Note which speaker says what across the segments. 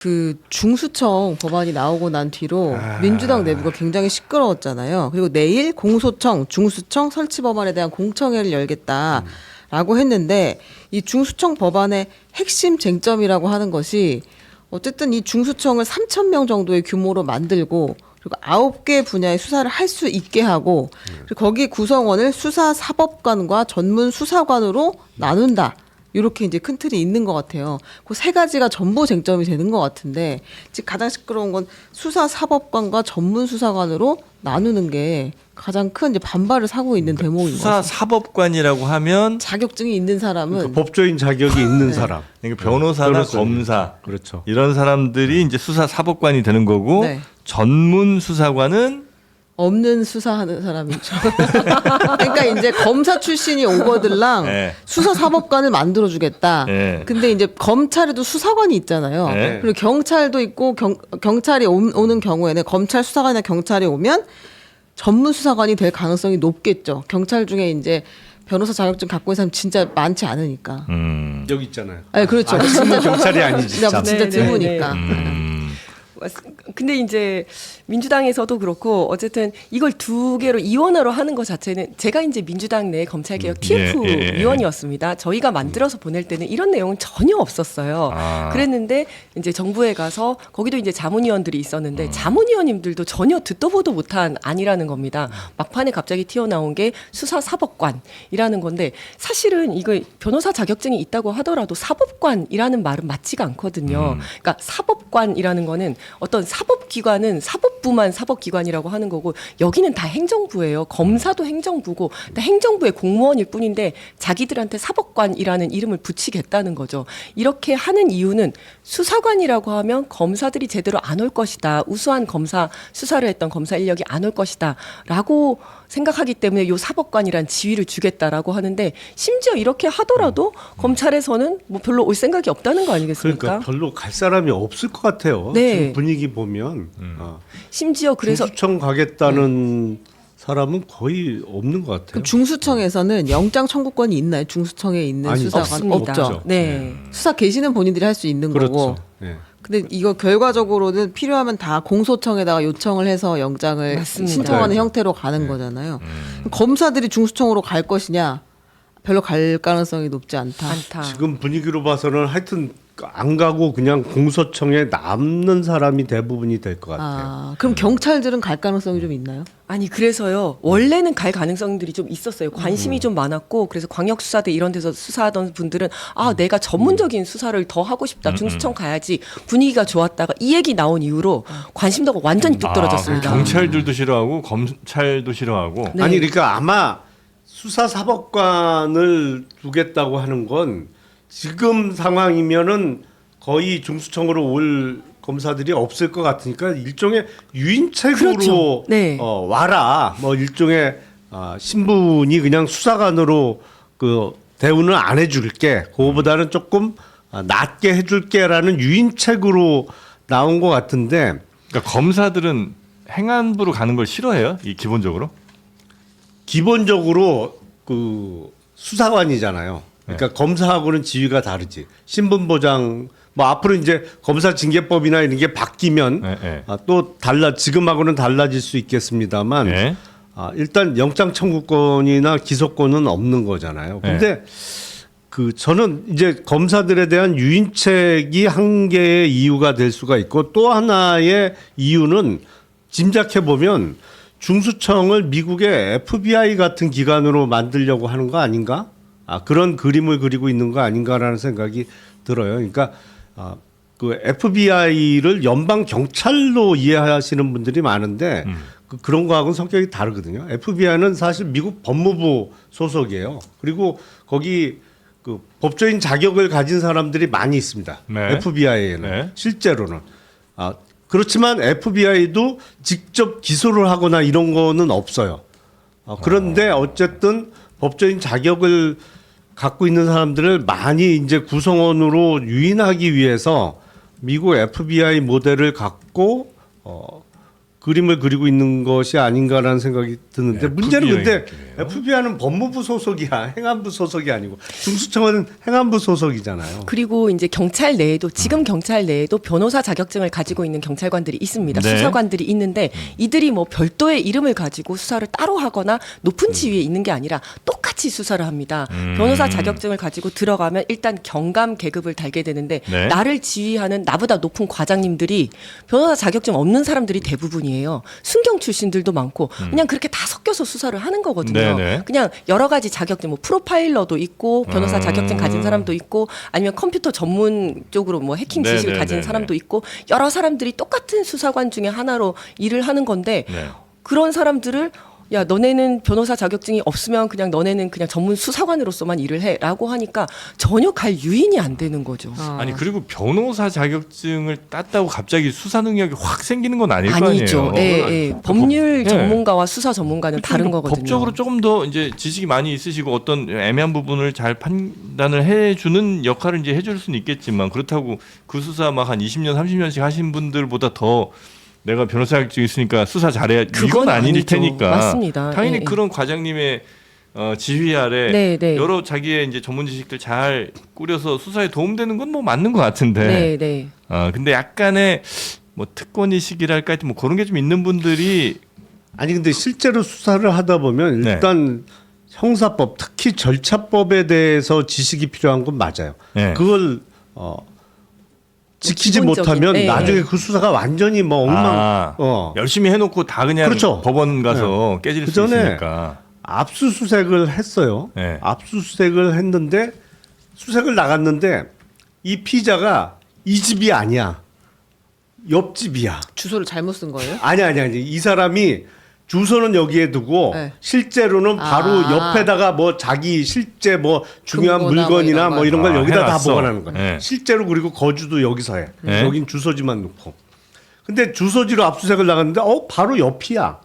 Speaker 1: 그 중수청 법안이 나오고 난 뒤로
Speaker 2: 아.
Speaker 1: 민주당 내부가 굉장히 시끄러웠잖아요. 그리고 내일 공소청, 중수청 설치 법안에 대한 공청회를 열겠다라고 했는데 이 중수청 법안의 핵심 쟁점이라고 하는 것이 어쨌든 이 중수청을 3천 명 정도의 규모로 만들고 그리고 아홉 개 분야의 수사를 할 수 있게 하고 그리고 거기 구성원을 수사 사법관과 전문 수사관으로 나눈다. 이렇게 이제 큰 틀이 있는 것 같아요. 그 세 가지가 전부 쟁점이 되는 것 같은데 지금 가장 시끄러운 건 수사 사법관과 전문 수사관으로 나누는 게 가장 큰 이제 반발을 사고 있는 대목인 것
Speaker 2: 수사. 사법관이라고 하면
Speaker 1: 자격증이 있는 사람은
Speaker 3: 그러니까 법조인 자격이 있는 사람.
Speaker 2: 그러니까 변호사나
Speaker 3: 변호사.
Speaker 2: 검사
Speaker 3: 그렇죠.
Speaker 2: 이런 사람들이 이제 수사 사법관이 되는 거고
Speaker 1: 네.
Speaker 2: 전문 수사관은
Speaker 1: 없는 수사하는 사람이죠. 그러니까 이제 검사 출신이 오거들랑
Speaker 2: 네.
Speaker 1: 수사 사법관을 만들어 주겠다.
Speaker 2: 네.
Speaker 1: 근데 이제 검찰에도 수사관이 있잖아요.
Speaker 2: 네.
Speaker 1: 그리고 경찰도 있고 경, 경찰이 오, 오는 경우에는 검찰 수사관이나 경찰이 오면 전문 수사관이 될 가능성이 높겠죠. 경찰 중에 이제 변호사 자격증 갖고 있는 사람 진짜 많지 않으니까.
Speaker 2: 음.
Speaker 3: 여기 있잖아요.
Speaker 1: 네, 그렇죠.
Speaker 3: 아,
Speaker 1: 진짜
Speaker 3: 경찰이 아니지,
Speaker 1: 진짜,
Speaker 3: 참.
Speaker 1: 진짜
Speaker 4: 네, 네,
Speaker 1: 드무니까.
Speaker 2: 음.
Speaker 4: 맞- 근데 이제 민주당에서도 그렇고 어쨌든 이걸 두 개로 이원화로 하는 것 자체는 제가 이제 민주당 내 검찰개혁
Speaker 2: 음,
Speaker 4: TF
Speaker 2: 예, 예, 예.
Speaker 4: 위원이었습니다. 저희가 만들어서 보낼 때는 이런 내용은 전혀 없었어요.
Speaker 2: 아.
Speaker 4: 그랬는데 이제 정부에 가서 거기도 이제 자문위원들이 있었는데
Speaker 2: 음.
Speaker 4: 자문위원님들도 전혀 듣도 보도 못한 아니라는 겁니다. 막판에 갑자기 튀어나온 게 수사 사법관이라는 건데 사실은 이거 변호사 자격증이 있다고 하더라도 사법관이라는 말은 맞지가 않거든요.
Speaker 2: 음.
Speaker 4: 그러니까 사법관이라는 거는 어떤 사법기관은 사법부만 사법기관이라고 하는 거고 여기는 다 행정부예요. 검사도 행정부고 다 행정부의 공무원일 뿐인데 자기들한테 사법관이라는 이름을 붙이겠다는 거죠. 이렇게 하는 이유는 수사관이라고 하면 검사들이 제대로 안 올 것이다. 우수한 검사 수사를 했던 검사 인력이 안 올 것이다라고 생각하기 때문에 요 사법관이란 지위를 주겠다라고 하는데 심지어 이렇게 하더라도 검찰에서는 뭐 별로 올 생각이 없다는 거 아니겠습니까?
Speaker 3: 그러니까 별로 갈 사람이 없을 것 같아요.
Speaker 4: 네.
Speaker 3: 지금 분위기 보면
Speaker 2: 음.
Speaker 3: 어.
Speaker 4: 심지어 그래서
Speaker 3: 중수청 가겠다는 사람은 거의 없는 것 같아요.
Speaker 1: 그 중수청에서는 영장 청구권이 있나요? 중수청에 있는
Speaker 3: 아니,
Speaker 1: 수사관
Speaker 4: 없습니다.
Speaker 1: 없죠.
Speaker 4: 네.
Speaker 1: 수사 계시는 본인들이 할 수 있는
Speaker 3: 그렇죠.
Speaker 1: 거고.
Speaker 3: 예.
Speaker 1: 근데 이거 결과적으로는 필요하면 다 공소청에다가 요청을 해서 영장을
Speaker 4: 맞습니다.
Speaker 1: 신청하는
Speaker 3: 네.
Speaker 1: 형태로 가는 거잖아요. 검사들이 중수청으로 갈 것이냐? 별로 갈 가능성이 높지 않다.
Speaker 4: 많다.
Speaker 3: 지금 분위기로 봐서는 하여튼 안 가고 그냥 공소청에 남는 사람이 대부분이 될 것 같아요.
Speaker 1: 아, 그럼 경찰들은 갈 가능성이 좀 있나요?
Speaker 4: 아니 그래서요 원래는 갈 가능성들이 좀 있었어요 관심이 좀 많았고 그래서 광역 수사대 이런 데서 수사하던 분들은 아 내가 전문적인 수사를 더 하고 싶다 중수청 가야지 분위기가 좋았다가 이 얘기 나온 이후로 관심도가 완전히 뚝 떨어졌습니다.
Speaker 2: 아, 경찰들도 싫어하고 검찰도 싫어하고
Speaker 4: 네.
Speaker 3: 아니 그러니까 아마 수사 사법관을 두겠다고 하는 건 지금 상황이면은 거의 중수청으로 올 검사들이 없을 것 같으니까 일종의 유인책으로
Speaker 4: 그렇죠. 네.
Speaker 3: 어, 와라 뭐 일종의 아, 신분이 그냥 수사관으로 그 대우는 안 해줄게 그거보다는 조금 아, 낮게 해줄게라는 유인책으로 나온 것 같은데
Speaker 2: 그러니까 검사들은 행안부로 가는 걸 싫어해요. 이 기본적으로.
Speaker 3: 기본적으로 그 수사관이잖아요. 그러니까
Speaker 2: 네.
Speaker 3: 검사하고는 지위가 다르지. 신분 보장 뭐 앞으로 이제 검사 징계법이나 이런 게 바뀌면
Speaker 2: 네, 네.
Speaker 3: 아, 또 달라 지금하고는 달라질 수 있겠습니다만
Speaker 2: 네.
Speaker 3: 아, 일단 영장 청구권이나 기소권은 없는 거잖아요.
Speaker 2: 네.
Speaker 3: 근데 그 저는 이제 검사들에 대한 유인책이 한 개의 이유가 될 수가 있고 또 하나의 이유는 짐작해 보면 중수청을 미국의 FBI 같은 기관으로 만들려고 하는 거 아닌가? 아, 그런 그림을 그리고 있는 거 아닌가라는 생각이 들어요. 그러니까 아, 그 FBI를 연방 경찰로 이해하시는 분들이 많은데 그, 그런 거하고는 성격이 다르거든요. FBI는 사실 미국 법무부 소속이에요. 그리고 거기 그 법조인 자격을 가진 사람들이 많이 있습니다.
Speaker 2: 네.
Speaker 3: FBI에는
Speaker 2: 네.
Speaker 3: 실제로는 아 그렇지만 FBI도 직접 기소를 하거나 이런 거는 없어요. 어, 그런데 어쨌든 법조인 자격을 갖고 있는 사람들을 많이 이제 구성원으로 유인하기 위해서 미국 FBI 모델을 갖고 어, 그림을 그리고 있는 것이 아닌가라는 생각이 드는데 문제는
Speaker 2: FBI
Speaker 3: 근데. FBI는 법무부 소속이야 행안부 소속이 아니고 중수청은 행안부 소속이잖아요.
Speaker 4: 그리고 이제 경찰 내에도 지금 경찰 내에도 변호사 자격증을 가지고 있는 경찰관들이 있습니다.
Speaker 2: 네.
Speaker 4: 수사관들이 있는데 이들이 뭐 별도의 이름을 가지고 수사를 따로 하거나 높은 지위에 있는 게 아니라 똑같이 수사를 합니다.
Speaker 2: 음.
Speaker 4: 변호사 자격증을 가지고 들어가면 일단 경감 계급을 달게 되는데
Speaker 2: 네.
Speaker 4: 나를 지휘하는 나보다 높은 과장님들이 변호사 자격증 없는 사람들이 대부분이 에요. 순경 출신들도 많고 그냥 그렇게 다 섞여서 수사를 하는 거거든요.
Speaker 2: 음. 네네.
Speaker 4: 그냥 여러 가지 자격증 뭐 프로파일러도 있고 변호사
Speaker 2: 음.
Speaker 4: 자격증 가진 사람도 있고 아니면 컴퓨터 전문 쪽으로 뭐 해킹 지식을
Speaker 2: 네네네네.
Speaker 4: 가진 사람도 있고 여러 사람들이 똑같은 수사관 중에 하나로 일을 하는 건데
Speaker 2: 네.
Speaker 4: 그런 사람들을 야 너네는 변호사 자격증이 없으면 그냥 너네는 그냥 전문 수사관으로서만 일을 해라고 하니까 전혀 갈 유인이 안 되는 거죠.
Speaker 1: 어.
Speaker 2: 아니 그리고 변호사 자격증을 땄다고 갑자기 수사 능력이 확 생기는 건 아닐 거
Speaker 4: 아니죠.
Speaker 2: 아니에요.
Speaker 4: 예, 예. 법률
Speaker 2: 네.
Speaker 4: 전문가와 수사 전문가는 다른
Speaker 2: 그러니까
Speaker 4: 거거든요.
Speaker 2: 법적으로 조금 더 이제 지식이 많이 있으시고 어떤 애매한 부분을 잘 판단을 해주는 역할을 이제 해줄 수는 있겠지만 그렇다고 그 수사 막 한 20년, 30년씩 하신 분들보다 더 내가 변호사 자격증 있으니까 수사 잘해야 이건
Speaker 4: 그건
Speaker 2: 아닐
Speaker 4: 아니죠.
Speaker 2: 테니까
Speaker 4: 맞습니다.
Speaker 2: 당연히
Speaker 4: 예, 예.
Speaker 2: 그런 과장님의 어, 지휘 아래
Speaker 4: 네, 네.
Speaker 2: 여러 자기의 이제 전문 지식들 잘 꾸려서 수사에 도움되는 건 뭐 맞는 것 같은데
Speaker 4: 네, 네.
Speaker 2: 어, 근데 약간의 뭐 특권 의식이랄까 하여튼 뭐 그런 게 좀 있는 분들이
Speaker 3: 아니 근데 실제로 수사를 하다 보면
Speaker 2: 네.
Speaker 3: 일단 형사법 특히 절차법에 대해서 지식이 필요한 건 맞아요.
Speaker 2: 네.
Speaker 3: 그걸 어 지키지
Speaker 4: 기본적인,
Speaker 3: 못하면
Speaker 4: 네.
Speaker 3: 나중에 그 수사가 완전히 뭐 엉망
Speaker 2: 아,
Speaker 3: 어
Speaker 2: 열심히 해놓고 다 그냥
Speaker 3: 그렇죠.
Speaker 2: 법원 가서 깨질
Speaker 3: 그
Speaker 2: 수
Speaker 3: 전에
Speaker 2: 있으니까.
Speaker 3: 압수수색을 했어요.
Speaker 2: 네.
Speaker 3: 압수수색을 했는데 수색을 나갔는데 이 피자가 이 집이 아니야. 옆집이야.
Speaker 1: 주소를 잘못 쓴 거예요?
Speaker 3: 아니 아니 아니 이 사람이 주소는 여기에 두고
Speaker 1: 네.
Speaker 3: 실제로는 바로
Speaker 1: 아.
Speaker 3: 옆에다가 뭐 자기 실제 뭐 중요한
Speaker 1: 금고나 뭐
Speaker 3: 물건이나
Speaker 1: 이런
Speaker 3: 뭐
Speaker 1: 거.
Speaker 3: 이런 걸
Speaker 2: 아,
Speaker 3: 여기다 다
Speaker 2: 해놨어.
Speaker 3: 보관하는 거야.
Speaker 2: 네.
Speaker 3: 실제로 그리고 거주도 여기서 해.
Speaker 2: 네.
Speaker 3: 여긴 주소지만 놓고. 근데 주소지로 압수색을 나갔는데 어 바로 옆이야.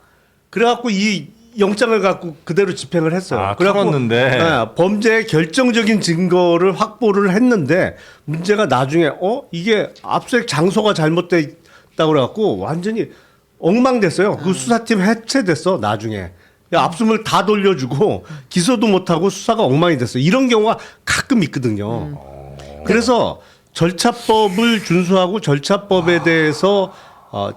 Speaker 3: 그래갖고 이 영장을 갖고 그대로 집행을 했어요.
Speaker 2: 아,
Speaker 3: 그래갖고
Speaker 2: 털었는데.
Speaker 3: 네, 범죄의 결정적인 증거를 확보를 했는데 문제가 나중에 어 이게 압수색 장소가 잘못돼 있다고 그래갖고 완전히 엉망됐어요. 그 수사팀 해체됐어 나중에. 야, 압수물 다 돌려주고 기소도 못하고 수사가 엉망이 됐어. 이런 경우가 가끔 있거든요. 그래서 절차법을 준수하고 절차법에 대해서 어,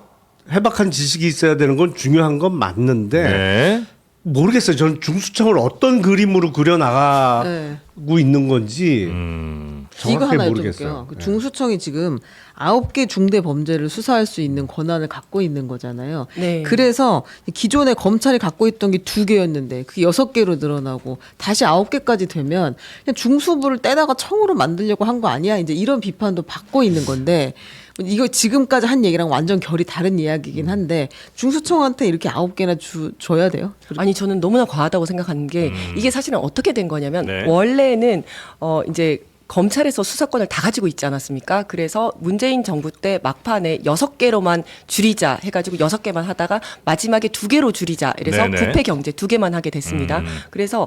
Speaker 3: 해박한 지식이 있어야 되는 건 중요한 건 맞는데
Speaker 2: 네.
Speaker 3: 모르겠어요. 저는 중수청을 어떤 그림으로 그려 나가고
Speaker 1: 네.
Speaker 3: 있는 건지
Speaker 2: 음.
Speaker 1: 이거
Speaker 3: 정확히
Speaker 1: 하나
Speaker 3: 모르겠어요.
Speaker 1: 여쭤볼게요. 그
Speaker 3: 네.
Speaker 1: 중수청이 지금 아홉 개 중대 범죄를 수사할 수 있는 권한을 갖고 있는 거잖아요.
Speaker 4: 네.
Speaker 1: 그래서 기존에 검찰이 갖고 있던 게 두 개였는데 그게 여섯 개로 늘어나고 다시 아홉 개까지 되면 그냥 중수부를 떼다가 청으로 만들려고 한 거 아니야? 이제 이런 비판도 받고 있는 건데 이거 지금까지 한 얘기랑 완전 결이 다른 이야기긴 한데 중수청한테 이렇게 아홉 개나 주, 줘야 돼요?
Speaker 4: 아니 저는 너무나 과하다고 생각하는 게 이게 사실은 어떻게 된 거냐면
Speaker 2: 네.
Speaker 4: 원래는 어 이제 검찰에서 수사권을 다 가지고 있지 않았습니까? 그래서 문재인 정부 때 막판에 여섯 개로만 줄이자 해가지고 여섯 개만 하다가 마지막에 두 개로 줄이자. 이래서
Speaker 2: 네네.
Speaker 4: 부패 경제 두 개만 하게 됐습니다.
Speaker 2: 음.
Speaker 4: 그래서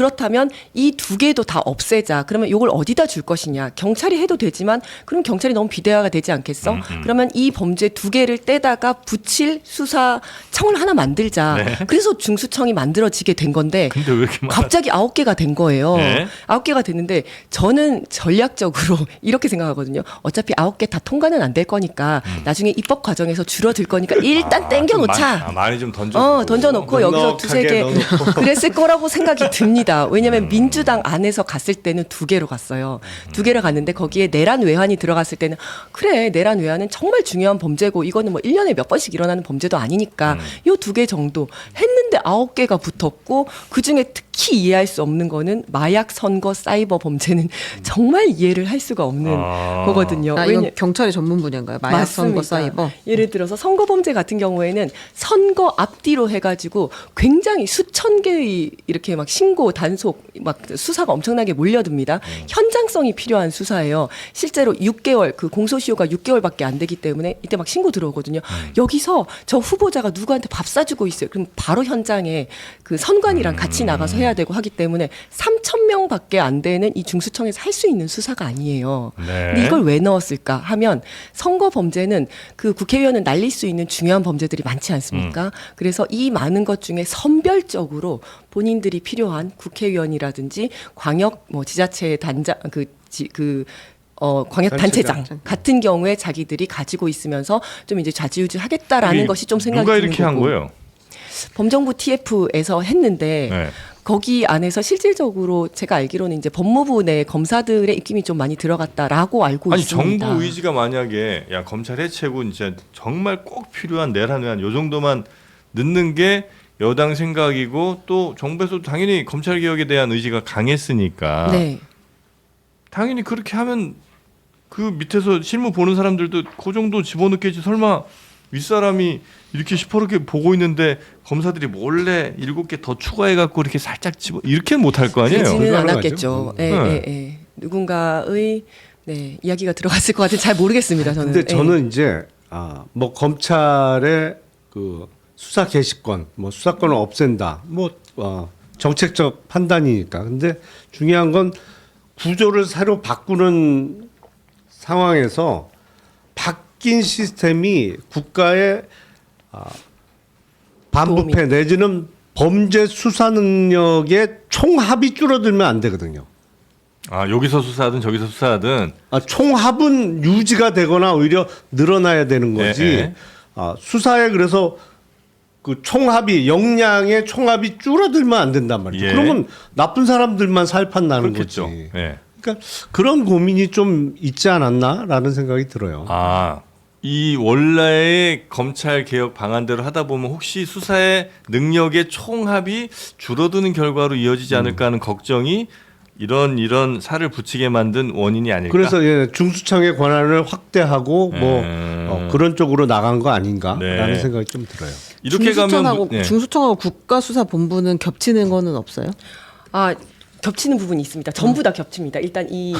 Speaker 4: 그렇다면 이 두 개도 다 없애자. 그러면 이걸 어디다 줄 것이냐? 경찰이 해도 되지만 그럼 경찰이 너무 비대화가 되지 않겠어?
Speaker 2: 음,
Speaker 4: 그러면 이 범죄 두 개를 떼다가 붙일 수사청을 하나 만들자.
Speaker 2: 네.
Speaker 4: 그래서 중수청이 만들어지게 된 건데? 갑자기 아홉 개가 된 거예요.
Speaker 2: 네.
Speaker 4: 아홉 개가 됐는데 저는 전략적으로 이렇게 생각하거든요. 어차피 아홉 개 다 통과는 안 될 거니까 나중에 입법 과정에서 줄어들 거니까 일단
Speaker 2: 아,
Speaker 4: 땡겨
Speaker 2: 좀
Speaker 4: 놓자.
Speaker 2: 많이, 아, 많이 좀 던져.
Speaker 4: 어, 던져놓고 여기서 두세 개 그랬을 거라고 생각이 듭니다. 왜냐하면 민주당 안에서 갔을 때는 두 개로 갔어요. 두 개로 갔는데 거기에 내란 외환이 들어갔을 때는 그래 내란 외환은 정말 중요한 범죄고 이거는 뭐 1년에 몇 번씩 일어나는 범죄도 아니니까 요 두 개 정도 했는데 아홉 개가 붙었고 그중에 특 히 이해할 수 없는 거는 마약 선거 사이버 범죄는 정말 이해를 할 수가 없는
Speaker 2: 아.
Speaker 4: 거거든요.
Speaker 1: 아,
Speaker 4: 왜냐-
Speaker 1: 이건 경찰의 전문 분야인가요? 마약 선거
Speaker 4: 맞습니다.
Speaker 1: 사이버.
Speaker 4: 예를 들어서 선거 범죄 같은 경우에는 선거 앞뒤로 해가지고 굉장히 수천 개의 이렇게 막 신고 단속 막 수사가 엄청나게 몰려듭니다. 현장성이 필요한 수사예요. 실제로 6개월 그 공소시효가 6개월밖에 안 되기 때문에 이때 막 신고 들어오거든요. 여기서 저 후보자가 누구한테 밥 사주고 있어요. 그럼 바로 현장에 그 선관이랑 같이 나가서 해야 해야 되고 하기 때문에 3천 명밖에 안 되는 이 중수청에서 할 수 있는 수사가 아니에요.
Speaker 2: 네.
Speaker 4: 근데 이걸 왜 넣었을까 하면 선거 범죄는 그 국회의원은 날릴 수 있는 중요한 범죄들이 많지 않습니까? 그래서 이 많은 것 중에 선별적으로 본인들이 필요한 국회의원이라든지 광역 뭐 지자체 단장 그 지, 그 어, 광역 단체장 같은 경우에 자기들이 가지고 있으면서 좀 이제 좌지우지 하겠다라는 것이 좀 생각이
Speaker 2: 누가
Speaker 4: 드는
Speaker 2: 이렇게 한. 거예요?
Speaker 4: 범정부 TF에서 했는데
Speaker 2: 네.
Speaker 4: 거기 안에서 실질적으로 제가 알기로는 이제 법무부 내 검사들의 입김이 좀 많이 들어갔다라고 알고
Speaker 2: 아니
Speaker 4: 있습니다.
Speaker 2: 정부 의지가 만약에 야 검찰 해체고 진짜 정말 꼭 필요한 내란 외환 요 정도만 넣는 게 여당 생각이고 또 정부에서도 당연히 검찰 개혁에 대한 의지가 강했으니까
Speaker 4: 네.
Speaker 2: 당연히 그렇게 하면 그 밑에서 실무 보는 사람들도 그 정도 집어넣겠지 설마 윗사람이 이렇게 시퍼렇게 보고 있는데 검사들이 몰래 일곱 개 더 추가해 갖고 이렇게 살짝 집어 이렇게는 못할 거 아니에요.
Speaker 4: 그러지는
Speaker 3: 불가능하죠.
Speaker 4: 않았겠죠. 예,
Speaker 2: 네.
Speaker 4: 예, 예. 누군가의 네, 이야기가 들어갔을 것 같은 잘 모르겠습니다. 저는.
Speaker 3: 근데
Speaker 4: 예.
Speaker 3: 저는 이제 아, 뭐 검찰의 그 수사 개시권, 뭐 수사권을 없앤다, 뭐 어, 정책적 판단이니까. 근데 중요한 건 구조를 새로 바꾸는 상황에서 바뀐 시스템이 국가의 아, 반부패 내지는 범죄 수사 능력의 총합이 줄어들면 안 되거든요.
Speaker 2: 아 여기서 수사하든 저기서 수사하든
Speaker 3: 아, 총합은 유지가 되거나 오히려 늘어나야 되는 거지.
Speaker 2: 예, 예.
Speaker 3: 아, 수사에 그래서 그 총합이 역량의 총합이 줄어들면 안 된단 말이죠.
Speaker 2: 예.
Speaker 3: 그러면 나쁜 사람들만 살판 나는
Speaker 2: 그렇겠죠.
Speaker 3: 거지.
Speaker 2: 예.
Speaker 3: 그러니까 그런 고민이 좀 있지 않았나라는 생각이 들어요.
Speaker 2: 아, 이 원래의 검찰 개혁 방안대로 하다 보면 혹시 수사의 능력의 총합이 줄어드는 결과로 이어지지 않을까 하는 걱정이 이런 이런 살을 붙이게 만든 원인이 아닐까?
Speaker 3: 그래서 예, 중수청의 권한을 확대하고 뭐
Speaker 2: 음.
Speaker 3: 어, 그런 쪽으로 나간 거 아닌가라는
Speaker 2: 네.
Speaker 3: 생각이 좀 들어요.
Speaker 2: 이렇게 가면
Speaker 1: 중수청하고
Speaker 2: 네.
Speaker 1: 중수청하고 국가수사본부는 겹치는 거는 없어요?
Speaker 4: 아 겹치는 부분이 있습니다. 전부 다 겹칩니다. 일단 이,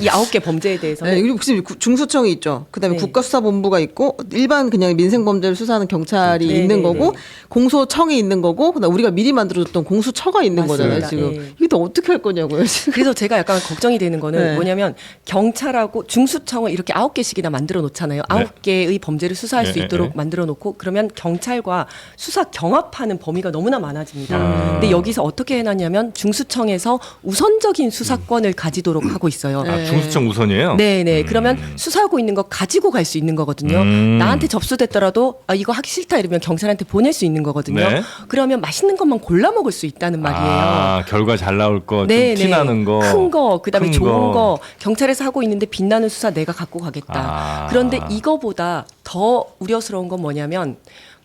Speaker 4: 이 아홉 개 범죄에 대해서는
Speaker 1: 네, 그리고 구- 중수청이 있죠. 그다음에
Speaker 4: 네.
Speaker 1: 국가수사본부가 있고 일반 그냥 민생 범죄를 수사하는 경찰이
Speaker 4: 네,
Speaker 1: 있는
Speaker 4: 네,
Speaker 1: 거고
Speaker 4: 네.
Speaker 1: 공소청이 있는 거고 그다음 우리가 미리 만들어줬던 공수처가 있는
Speaker 4: 맞습니다.
Speaker 1: 거잖아요. 지금
Speaker 4: 네.
Speaker 1: 이게 또 어떻게 할 거냐고요. 지금.
Speaker 4: 그래서 제가 약간 걱정이 되는 거는
Speaker 1: 네.
Speaker 4: 뭐냐면 경찰하고 중수청을 이렇게 아홉 개씩이나 만들어 놓잖아요. 아홉 개의 범죄를 수사할 수
Speaker 2: 네,
Speaker 4: 있도록
Speaker 2: 네.
Speaker 4: 만들어 놓고 그러면 경찰과 수사 경합하는 범위가 너무나 많아집니다.
Speaker 2: 음.
Speaker 4: 근데 여기서 어떻게 해놨냐면 중수청에서 우선적인 수사권을 가지도록 하고 있어요.
Speaker 2: 아, 중수청 우선이에요.
Speaker 4: 네, 네. 그러면 수사하고 있는 거 가지고 갈 수 있는 거거든요.
Speaker 2: 음.
Speaker 4: 나한테 접수됐더라도 아 이거 하기 싫다 이러면 경찰한테 보낼 수 있는 거거든요.
Speaker 2: 네.
Speaker 4: 그러면 맛있는 것만 골라 먹을 수 있다는 말이에요.
Speaker 2: 아, 결과 잘 나올 거,
Speaker 4: 네,
Speaker 2: 좀
Speaker 4: 네.
Speaker 2: 티나는 거,
Speaker 4: 큰 거, 그다음에
Speaker 2: 큰
Speaker 4: 좋은
Speaker 2: 거.
Speaker 4: 거. 경찰에서 하고 있는데 빛나는 수사 내가 갖고 가겠다.
Speaker 2: 아.
Speaker 4: 그런데 이거보다 더 우려스러운 건 뭐냐면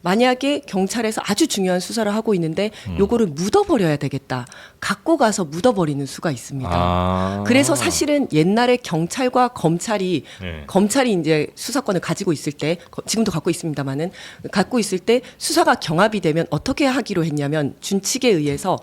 Speaker 4: 만약에 경찰에서 아주 중요한 수사를 하고 있는데
Speaker 2: 음.
Speaker 4: 요거를 묻어버려야 되겠다. 갖고 가서 묻어버리는 수가 있습니다.
Speaker 2: 아.
Speaker 4: 그래서 사실은 옛날에 경찰과 검찰이
Speaker 2: 네.
Speaker 4: 검찰이 이제 수사권을 가지고 있을 때 거- 지금도 갖고 있습니다만은 갖고 있을 때 수사가 경합이 되면 어떻게 하기로 했냐면 준칙에 의해서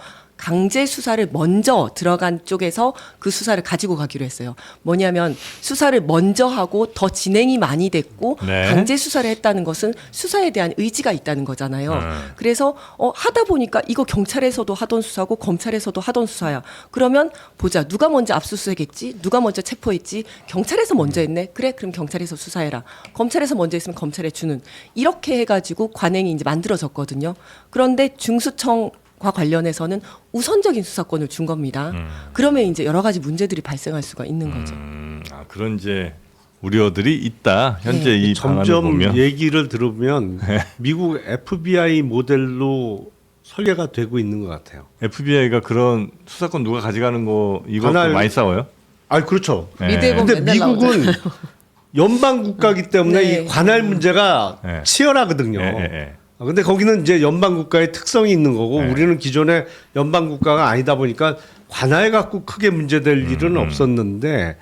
Speaker 4: 강제 수사를 먼저 들어간 쪽에서 그 수사를 가지고 가기로 했어요. 뭐냐면 수사를 먼저 하고 더 진행이 많이 됐고
Speaker 2: 네.
Speaker 4: 강제 수사를 했다는 것은 수사에 대한 의지가 있다는 거잖아요.
Speaker 2: 음.
Speaker 4: 그래서 어, 하다 보니까 이거 경찰에서도 하던 수사고 검찰에서도 하던 수사야. 그러면 보자 누가 먼저 압수수색했지, 누가 먼저 체포했지, 경찰에서 먼저 했네. 그래, 그럼 경찰에서 수사해라. 검찰에서 먼저 했으면 검찰에 주는 이렇게 해가지고 관행이 이제 만들어졌거든요. 그런데 중수청과 관련해서는 우선적인 수사권을 준 겁니다. 그러면 이제 여러 가지 문제들이 발생할 수가 있는 거죠.
Speaker 2: 음, 아, 그런 이제 우려들이 있다. 현재
Speaker 4: 네.
Speaker 2: 이 방안을
Speaker 3: 점점
Speaker 2: 보면.
Speaker 3: 얘기를 들으면 미국 FBI 모델로 설계가 되고 있는 것 같아요.
Speaker 2: FBI가 그런 수사권 누가 가져가는 거 이거
Speaker 3: 관할-
Speaker 2: 많이 싸워요?
Speaker 3: 아 그렇죠.
Speaker 2: 네.
Speaker 1: 미대 보면
Speaker 3: 근데
Speaker 1: 맨날
Speaker 3: 미국은 연방 국가기 때문에
Speaker 4: 네.
Speaker 3: 이 관할 문제가
Speaker 2: 네.
Speaker 3: 치열하거든요.
Speaker 2: 예, 예, 예.
Speaker 3: 아, 근데 거기는 이제 연방 국가의 특성이 있는 거고
Speaker 2: 네.
Speaker 3: 우리는 기존에 연방 국가가 아니다 보니까 관할 갖고 크게 문제될 일은 없었는데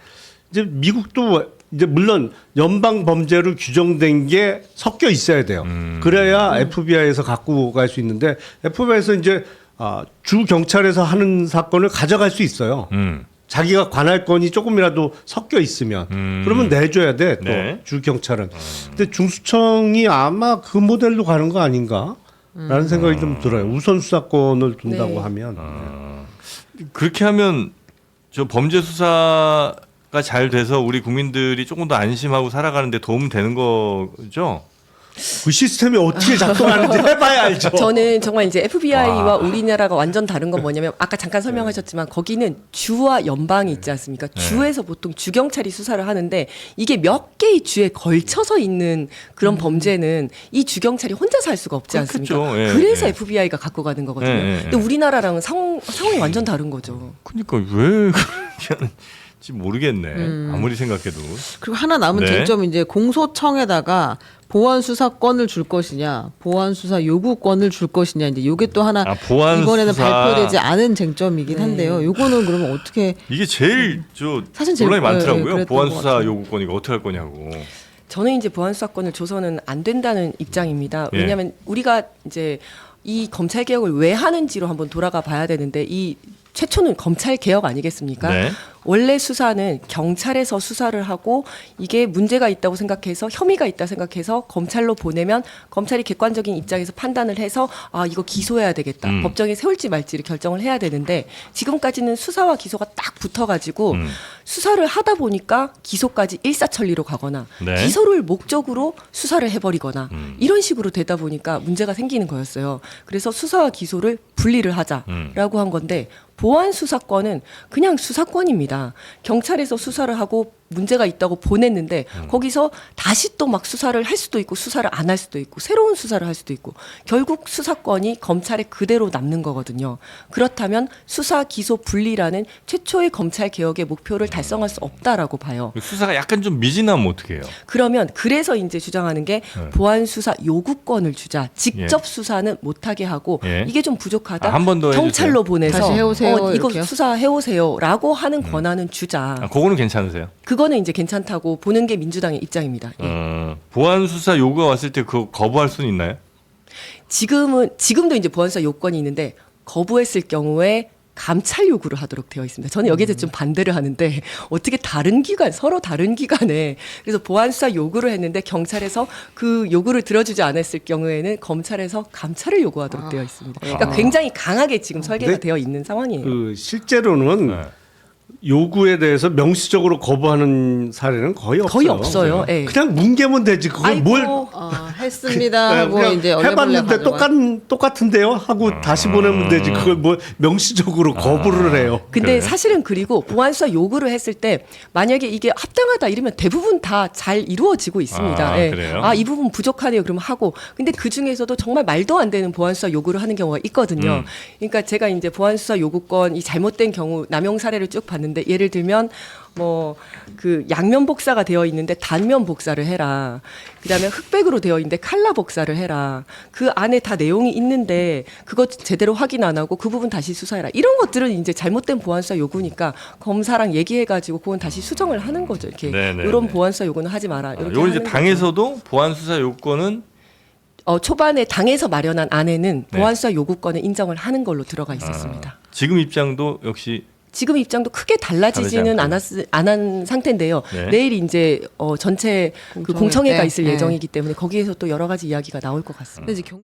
Speaker 3: 이제 미국도 이제 물론 연방 범죄로 규정된 게 섞여 있어야 돼요. 그래야 FBI에서 갖고 갈 수 있는데 FBI에서 이제 아, 주 경찰에서 하는 사건을 가져갈 수 있어요.
Speaker 2: 음.
Speaker 3: 자기가 관할권이 조금이라도 섞여 있으면
Speaker 2: 음.
Speaker 3: 그러면 내줘야 돼 또
Speaker 2: 네.
Speaker 3: 주 경찰은. 근데 중수청이 아마 그 모델로 가는 거 아닌가? 라는 생각이 좀 들어요. 우선 수사권을 둔다고
Speaker 4: 네.
Speaker 3: 하면
Speaker 2: 아, 그렇게 하면 저 범죄 수사가 잘 돼서 우리 국민들이 조금 더 안심하고 살아가는데 도움 되는 거죠?
Speaker 3: 그 시스템이 어떻게 작동하는지 해봐야 알죠.
Speaker 4: 저는 정말 이제 FBI와
Speaker 2: 와.
Speaker 4: 우리나라가 완전 다른 건 뭐냐면 아까 잠깐 설명하셨지만 거기는 주와 연방이 있지 않습니까?
Speaker 2: 네.
Speaker 4: 주에서 보통 주경찰이 수사를 하는데 이게 몇 개의 주에 걸쳐서 있는 그런 범죄는 이 주경찰이 혼자서 할 수가 없지 않습니까?
Speaker 2: 그렇겠죠. 예,
Speaker 4: 그래서
Speaker 2: 예.
Speaker 4: FBI가 갖고 가는 거거든요.
Speaker 2: 예, 예, 예.
Speaker 4: 근데 우리나라랑은 상, 상황이 완전 다른 거죠.
Speaker 2: 그러니까 왜 하는지 모르겠네. 아무리 생각해도.
Speaker 1: 그리고 하나 남은
Speaker 2: 네.
Speaker 1: 쟁점은 이제 공소청에다가 보안 수사권을 줄 것이냐, 보안 수사 요구권을 줄 것이냐 이제 요게 또 하나
Speaker 2: 아, 보안
Speaker 1: 이번에는
Speaker 2: 수사.
Speaker 1: 발표되지 않은 쟁점이긴
Speaker 4: 네.
Speaker 1: 한데요. 요거는 그러면 어떻게
Speaker 2: 이게 제일 저
Speaker 1: 사실 제일-
Speaker 2: 논란이 많더라고요.
Speaker 1: 그랬던
Speaker 2: 보안
Speaker 1: 것
Speaker 2: 수사
Speaker 1: 같아요.
Speaker 2: 요구권 이거 어떻게 할 거냐고.
Speaker 4: 저는 이제 보안 수사권을 줘서는 안 된다는 입장입니다.
Speaker 2: 예.
Speaker 4: 왜냐하면 우리가 이제 이 검찰 개혁을 왜 하는지로 한번 돌아가 봐야 되는데 이 최초는 검찰 개혁 아니겠습니까?
Speaker 2: 네.
Speaker 4: 원래 수사는 경찰에서 수사를 하고 이게 문제가 있다고 생각해서 혐의가 있다 생각해서 검찰로 보내면 검찰이 객관적인 입장에서 판단을 해서 아 이거 기소해야 되겠다
Speaker 2: 음.
Speaker 4: 법정에 세울지 말지를 결정을 해야 되는데 지금까지는 수사와 기소가 딱 붙어가지고
Speaker 2: 음.
Speaker 4: 수사를 하다 보니까 기소까지 일사천리로 가거나
Speaker 2: 네.
Speaker 4: 기소를 목적으로 수사를 해버리거나
Speaker 2: 음.
Speaker 4: 이런 식으로 되다 보니까 문제가 생기는 거였어요. 그래서 수사와 기소를 분리를
Speaker 2: 음.
Speaker 4: 하자라고 한 건데 보안 수사권은 그냥 수사권입니다. 경찰에서 수사를 하고 문제가 있다고 보냈는데
Speaker 2: 음.
Speaker 4: 거기서 다시 또 막 수사를 할 수도 있고 수사를 안 할 수도 있고 새로운 수사를 할 수도 있고 결국 수사권이 검찰에 그대로 남는 거거든요. 그렇다면 수사 기소 분리라는 최초의 검찰 개혁의 목표를 달성할 수 없다라고 봐요.
Speaker 2: 수사가 약간 좀 미진하면 어떻게 해요?
Speaker 4: 그러면 그래서 이제 주장하는 게
Speaker 2: 네.
Speaker 4: 보안 수사 요구권을 주자. 직접 수사는 못하게 하고
Speaker 2: 예.
Speaker 4: 이게 좀 부족하다.
Speaker 2: 아, 한번 더
Speaker 4: 경찰로 보내서
Speaker 1: 다시 해오세요,
Speaker 4: 어, 이거
Speaker 1: 이렇게요?
Speaker 4: 수사해 오세요라고 하는 권한은 주자.
Speaker 2: 아, 그거는 괜찮으세요?
Speaker 4: 그거 는 이제 괜찮다고 보는 게 민주당의 입장입니다. 예.
Speaker 2: 어, 보안 수사 요구가 왔을 때 그거 거부할 수는 있나요?
Speaker 4: 지금은 지금도 이제 보안 수사 요건이 있는데 거부했을 경우에 감찰 요구를 하도록 되어 있습니다. 저는 여기에 대해서 좀 반대를 하는데 어떻게 다른 기관 서로 다른 기관에 그래서 보안 수사 요구를 했는데 경찰에서 그 요구를 들어주지 않았을 경우에는 검찰에서 감찰을 요구하도록 되어 있습니다. 그러니까 굉장히 강하게 지금 설계가
Speaker 3: 네.
Speaker 4: 되어 있는 상황이에요.
Speaker 3: 그 실제로는
Speaker 2: 네.
Speaker 3: 요구에 대해서 명시적으로 거부하는 사례는 거의 없어요.
Speaker 4: 거의 없어요. 예.
Speaker 3: 그냥 뭉개면 되지. 그걸
Speaker 4: 아이고,
Speaker 3: 뭘
Speaker 1: 어, 했습니다 하고
Speaker 3: 그냥
Speaker 1: 이제
Speaker 3: 해봤는데
Speaker 1: 가져가.
Speaker 3: 똑같 똑같은데요 하고 다시 보내면 되지. 그걸 뭐 명시적으로 거부를 해요.
Speaker 4: 근데
Speaker 2: 그래.
Speaker 4: 사실은 그리고 보안수사 요구를 했을 때 만약에 이게 합당하다 이러면 대부분 다 잘 이루어지고 있습니다.
Speaker 2: 아,
Speaker 4: 예.
Speaker 2: 그래요?
Speaker 4: 아, 이 부분 부족하네요. 그러면 하고. 근데 그 중에서도 정말 말도 안 되는 보안수사 요구를 하는 경우가 있거든요.
Speaker 2: 음.
Speaker 4: 그러니까 제가 이제 보안수사 요구권 이 잘못된 경우 남용 사례를 쭉 봤는데 예를 들면 뭐 그 양면 복사가 되어 있는데 단면 복사를 해라. 그다음에 흑백으로 되어 있는데 칼라 복사를 해라. 그 안에 다 내용이 있는데 그것 제대로 확인 안 하고 그 부분 다시 수사해라. 이런 것들은 이제 잘못된 보안수사 요구니까 검사랑 얘기해 가지고 그건 다시 수정을 하는 거죠. 이렇게
Speaker 2: 네네네.
Speaker 4: 이런 보안수사 요구는 하지 마라.
Speaker 2: 아,
Speaker 4: 이렇게
Speaker 2: 요건 이제
Speaker 4: 하는.
Speaker 2: 당에서도 보안 수사 요건은
Speaker 4: 어, 초반에 당에서 마련한 안에는
Speaker 2: 네.
Speaker 4: 보안수사 요구권을 인정을 하는 걸로 들어가 있었습니다.
Speaker 2: 아, 지금 입장도 역시
Speaker 4: 지금 입장도 크게 달라지지는. 않았, 안한 상태인데요.
Speaker 2: 네.
Speaker 4: 내일 이제 어, 전체 그
Speaker 1: 공청회
Speaker 4: 공청회가
Speaker 1: 때,
Speaker 4: 있을
Speaker 1: 네.
Speaker 4: 예정이기 때문에 거기에서 또 여러 가지 이야기가 나올 것 같습니다.
Speaker 1: 경...